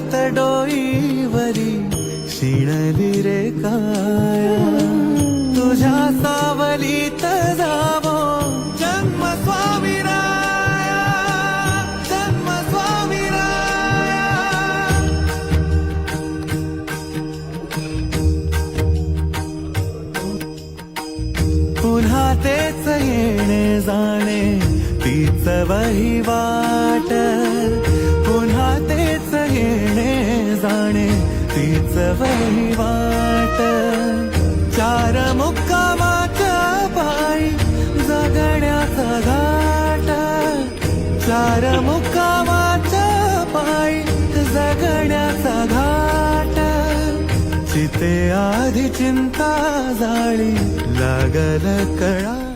हात डोईवरी शिणली रे काय? तुझ्या सावलीत जावो. जन्म स्वामी राया जन्म स्वामी राया पुन्हा तेच येणे जाणे तीच वहिवाट जाणे तीच वहिवाट चार मुक्कामाच्या पायी जगण्याचा घाट. चार मुक्कामाच्या पायी जगण्याचा घाट. चिते आधी चिंता जाळी लागल कळा.